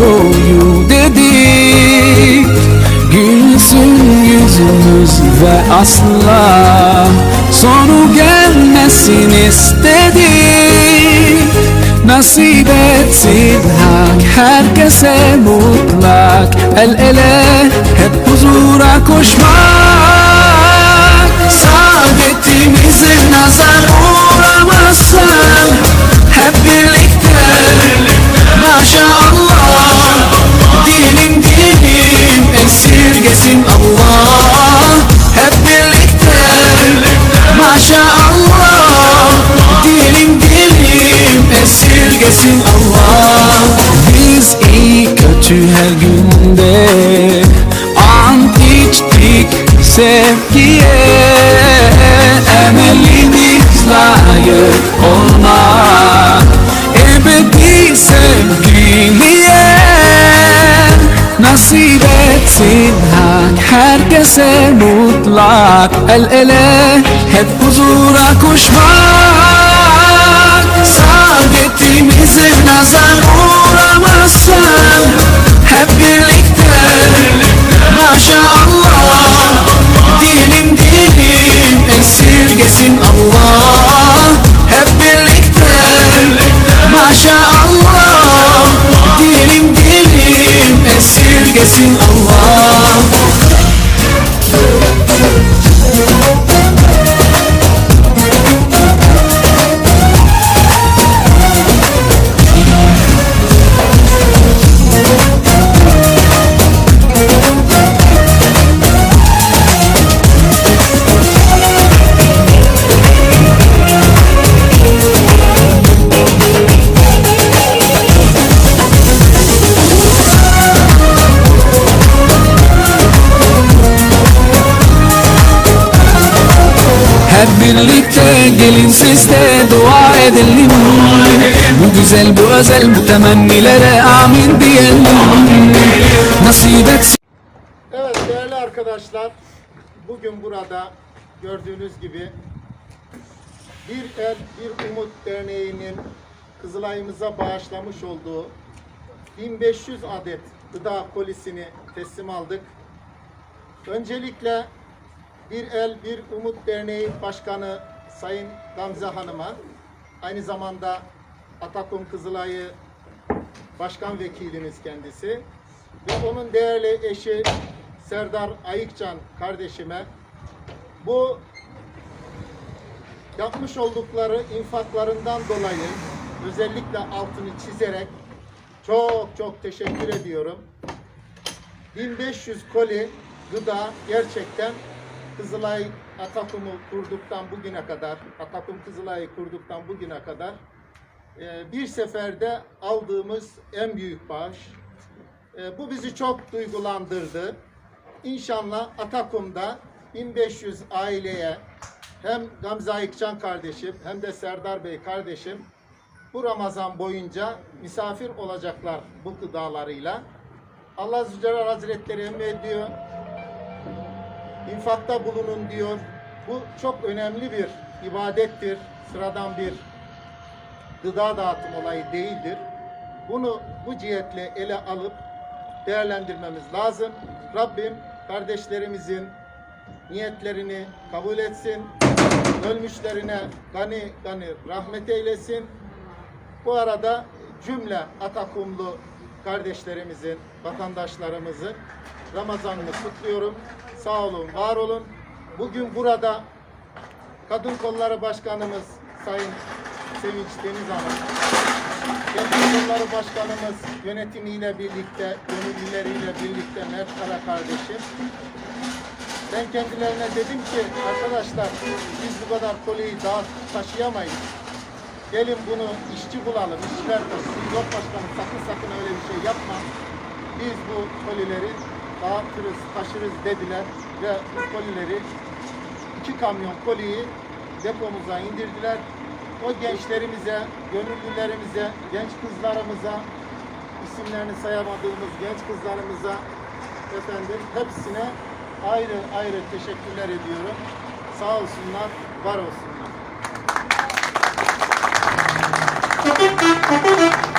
boyu dedik. Gülsün yüzümüz ve asla Sonu gelmesin istedik. Nasip etsin hak herkese mutlak. El ele hep huzura koşmak her günde Ant içtik sevgiye. Emelimiz layık sevgiliye. Nasip etsin hak herkese mutlak. El ele hep huzura koşmak. Saadetimize nazar uğramasın gelin siz dua edelim. Bu güzel bu özel bu temennilere amin diyelim. Nasip etsin Evet değerli arkadaşlar, bugün burada gördüğünüz gibi Bir El Bir Umut Derneği'nin Kızılay'ımıza bağışlamış olduğu 1500 adet gıda polisini teslim aldık. Öncelikle Bir El Bir Umut Derneği Başkanı Sayın Gamze Hanım'a, aynı zamanda Atakum Kızılay'ı Başkan Vekilimiz kendisi ve onun değerli eşi Serdar Ayıkcan kardeşime bu yapmış oldukları infaklarından dolayı özellikle altını çizerek çok çok teşekkür ediyorum. 1500 koli gıda gerçekten Kızılay Atakum'u kurduktan bugüne kadar, Atakum Kızılay'ı kurduktan bugüne kadar e, bir seferde aldığımız en büyük bağış. E, Bu bizi çok duygulandırdı. İnşallah Atakum'da 1500 aileye hem Gamze Ayıkcan kardeşim hem de Serdar Bey kardeşim bu Ramazan boyunca misafir olacaklar bu gıdalarıyla. Allah Zülcelal Hazretleri emrediyor. İnfakta bulunun diyor. Bu çok önemli bir ibadettir. Sıradan bir gıda dağıtım olayı değildir. Bunu bu cihetle ele alıp değerlendirmemiz lazım. Rabbim kardeşlerimizin niyetlerini kabul etsin. Ölmüşlerine gani gani rahmet eylesin. Bu arada cümle Atakumlu kardeşlerimizin, vatandaşlarımızın Ramazanını kutluyorum. Sağ olun, var olun. Bugün burada Kadın Kolları Başkanımız Sayın Sevinç Deniz Hanım, Kadın Kolları Başkanımız yönetimiyle birlikte, gönüllüleriyle birlikte Mert Kara kardeşim. Ben kendilerine dedim ki arkadaşlar biz bu kadar koliyi daha taşıyamayız. Gelin bunu işçi bulalım, işçiler bulsun. Yok başkanım sakın sakın öyle bir şey yapma. Biz bu kolileri dağıtırız, taşırız dediler ve bu kolileri iki kamyon koliyi depomuza indirdiler. O gençlerimize, gönüllülerimize, genç kızlarımıza, isimlerini sayamadığımız genç kızlarımıza efendim hepsine ayrı ayrı teşekkürler ediyorum. Sağ olsunlar, var olsunlar. Gracias.